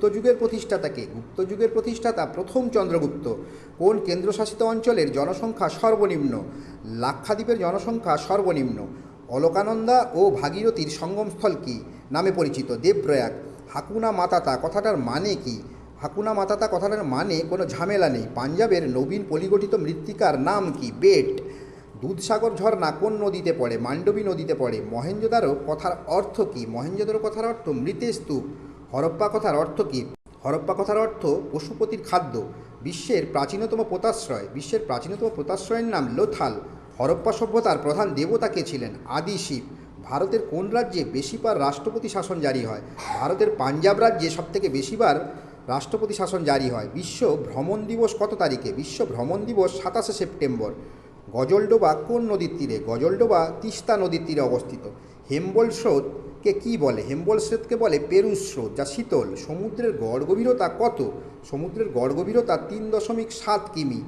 গুপ্ত যুগের প্রতিষ্ঠাতাকে গুপ্ত যুগের প্রতিষ্ঠাতা প্রথম চন্দ্রগুপ্ত, কোন কেন্দ্রশাসিত অঞ্চলের জনসংখ্যা সর্বনিম্ন? লাক্ষাদ্বীপের জনসংখ্যা সর্বনিম্ন। অলকানন্দা ও ভাগীরথীর সঙ্গমস্থল কি? নামে পরিচিত। দেবপ্রয়াগ। হাকুনা মাতাতা কথাটার মানে কি? হাকুনা মাতাতা কথাটার মানে কোনো ঝামেলা নেই। পাঞ্জাবের নবীন পলিগঠিত মৃত্তিকার নাম কি? বেট। দুধসাগর ঝর্ণা কোন নদীতে পড়ে? মান্ডবী নদীতে পড়ে। মহেঞ্জোদারো কথার অর্থ কী? মহেঞ্জোদারো কথার অর্থ মৃতের স্তূপ। হরপ্পা কথার অর্থ কী? হরপ্পা কথার অর্থ পশুপতির খাদ্য। বিশ্বের প্রাচীনতম পোতাশ্রয়। বিশ্বের প্রাচীনতম পোতাশ্রয়ের নাম লোথাল। হরপ্পা সভ্যতার প্রধান দেবতা কে ছিলেন? আদি শিব। ভারতের কোন রাজ্যে বেশিবার রাষ্ট্রপতি শাসন জারি হয়? ভারতের পাঞ্জাব রাজ্যে সবথেকে বেশিবার রাষ্ট্রপতি শাসন জারি হয়। বিশ্ব ভ্রমণ দিবস কত তারিখে? বিশ্ব ভ্রমণ দিবস সাতাশে সেপ্টেম্বর। গজলডোবা কোন নদীর তীরে? গজলডোবা তিস্তা নদীর তীরে অবস্থিত। হেম্বল স্রোতকে কী বলে? হেম্বল স্রোতকে বলে পেরুস স্রোত, যা শীতল। সমুদ্রের গড় গভীরতা কত? সমুদ্রের গড় গভীরতা তিন দশমিক সাত কিমি।